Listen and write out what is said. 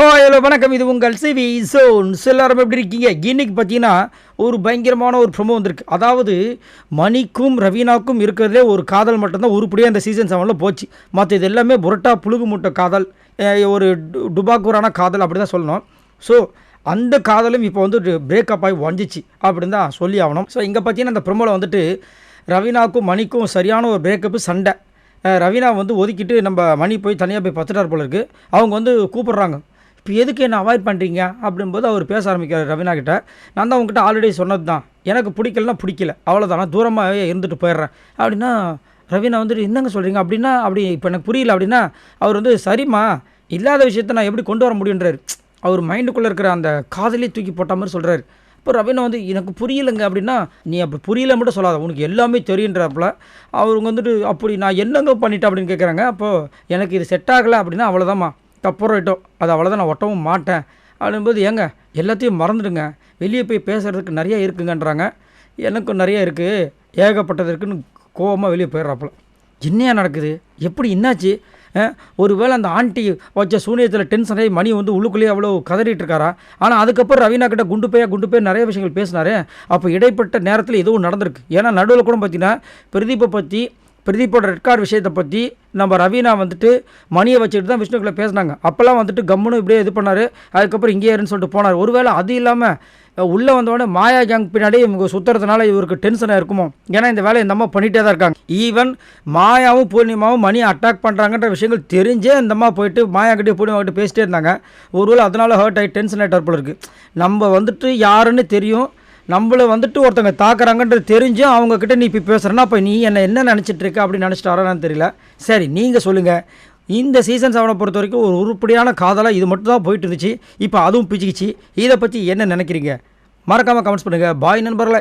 Hi hello வணக்கம். இது உங்கள் சிவி சோன்ஸ் எல்லாரும் எப்படி இருக்கீங்க? இன்னைக்கு பார்த்தீங்கன்னா ஒரு பயங்கரமான ஒரு ப்ரொமோ வந்திருக்கு. அதாவது மணிக்கும் ரவீனாக்கும் இருக்கிறதுலே ஒரு காதல் மட்டும்தான். உருப்படியாக அந்த சீசன் செவனில் போச்சு. மற்ற இது எல்லாமே புரட்டா புழுகு முட்டை காதல் ஒரு டு- டுபாக்கூரான காதல் அப்படி தான் சொல்லணும். ஸோ அந்த காதலும் இப்போ வந்து பிரேக்கப் ஆகி வந்துச்சு அப்படின்னு தான் சொல்லி ஆகணும். ஸோ இங்கே பார்த்தீங்கன்னா அந்த ப்ரொமோவில் வந்துட்டு ரவீனாக்கும் மணிக்கும் சரியான ஒரு பிரேக்கப்பு சண்டை. ரவீனா வந்து ஒதுக்கிட்டு நம்ம மணி போய் தனியாக போய் பத்துட்டார் போல இருக்குது அவங்க வந்து கூப்பிட்றாங்க. இப்போ எதுக்கு என்ன அவாய்ட் பண்ணுறீங்க அப்படின்போது அவர் பேச ஆரம்பிக்கிறார் ரவீனா கிட்ட. நான் தான் உங்ககிட்ட ஆல்ரெடி சொன்னது தான் எனக்கு பிடிக்கலனா பிடிக்கல. அவ்வளோதான் நான் தூரமாகவே இருந்துட்டு போயிடுறேன். அப்படின்னா ரவீனா வந்துட்டு என்னங்க சொல்கிறீங்க அப்படின்னா அப்படி இப்போ எனக்கு புரியல அப்படின்னா அவர் வந்து சரிம்மா இல்லாத விஷயத்தை நான் எப்படி கொண்டு வர முடியுன்றார் அவர் மைண்டுக்குள்ளே இருக்கிற அந்த காதலே தூக்கி போட்ட மாதிரி சொல்கிறாரு இப்போ ரவீனா வந்து எனக்கு புரியலைங்க அப்படின்னா நீ அப்படி புரியல மட்டும் சொல்லாத. உனக்கு எல்லாமே தெரியுன்றப்பல அவங்க வந்துட்டு அப்படி நான் என்னங்க பண்ணிட்டேன்? அப்படின்னு கேட்குறாங்க அப்போது எனக்கு இது செட் ஆகலை அப்படின்னா அவ்வளோதாம்மா தப்பு விட்டோம் அது அவ்வளோதான் நான் ஒட்டவும் மாட்டேன். அப்படின்போது ஏங்க எல்லாத்தையும் மறந்துடுங்க. வெளியே போய் பேசுகிறதுக்கு நிறைய இருக்குங்கன்றாங்க. எனக்கும் நிறைய இருக்குது ஏகப்பட்டது இருக்குன்னு கோவமாக வெளியே போயிடுறாப்புல. என்னையா நடக்குது? எப்படி என்னாச்சு? ஒரு ஒருவேளை அந்த ஆண்டி வச்ச சூனியத்தில் டென்ஷன் ஆகி மணி வந்து உள்ளுக்குள்ளேயே அவ்வளோ கதறிட்டு இருக்காரா? ஆனால் அதுக்கப்புறம் ரவீனா கிட்ட குண்டு போயா குண்டு போய் நிறைய விஷயங்கள் பேசினாரு. அப்போ இடைப்பட்ட நேரத்தில் எதுவும் நடந்திருக்கு. ஏன்னா நடுவில் கூட பார்த்தீங்கன்னா பிரதீப்பை பற்றி பிரதீப்போட ரெட் கார்டு விஷயத்தை பற்றி நம்ம ரவீனா வந்துட்டு மணியை வச்சுட்டு தான் விஷ்ணுக்குள்ளே பேசினாங்க. அப்போல்லாம் வந்துட்டு கம்முன்னு இப்படியே இது பண்ணார். அதுக்கப்புறம் இங்கே இருன்னு சொல்லிட்டு போனார். ஒருவேளை அது இல்லாமல் உள்ளே வந்தவொடனே மாயா கேங் பின்னாடி இவங்க சுற்றுறதுனால இவருக்கு டென்ஷனாக இருக்குமோ? ஏன்னா இந்த வேலையை இந்த அம்மா பண்ணிகிட்டே தான் இருக்காங்க. ஈவன் மாயாவும் பூர்ணிமாவும் மணி அட்டாக் பண்ணுறாங்கன்ற விஷயங்கள் தெரிஞ்சே இந்த அம்மா போயிட்டு மாயா கிட்டே பூர்ணிமா கிட்ட பேசிட்டே இருந்தாங்க. ஒருவேளை அதனால் ஹர்ட் ஆகி டென்ஷன் ஆகிட்டார் போல இருக்குது நம்ம வந்துட்டு யாருன்னு தெரியும். நம்மளை வந்துட்டு ஒருத்தவங்க தாக்குறாங்கன்றது தெரிஞ்சும் அவங்கக்கிட்ட நீ இப்போ பேசுகிறேன்னா அப்போ நீ என்ன என்ன நினச்சிட்டு இருக்க அப்படின்னு நினச்சிட்டாரான்னு தெரியல. சரி நீங்கள் சொல்லுங்கள் இந்த சீசன் செவனை பொறுத்த வரைக்கும் ஒரு உருப்படியான காதலாக இது மட்டும் தான் போயிட்டு இருந்துச்சு. இப்போ அதுவும் பிச்சுக்கிச்சு. இதை பற்றி என்ன நினைக்கிறீங்க? மறக்காமல் கமெண்ட்ஸ் பண்ணுங்கள் பாய் நண்பர்களை.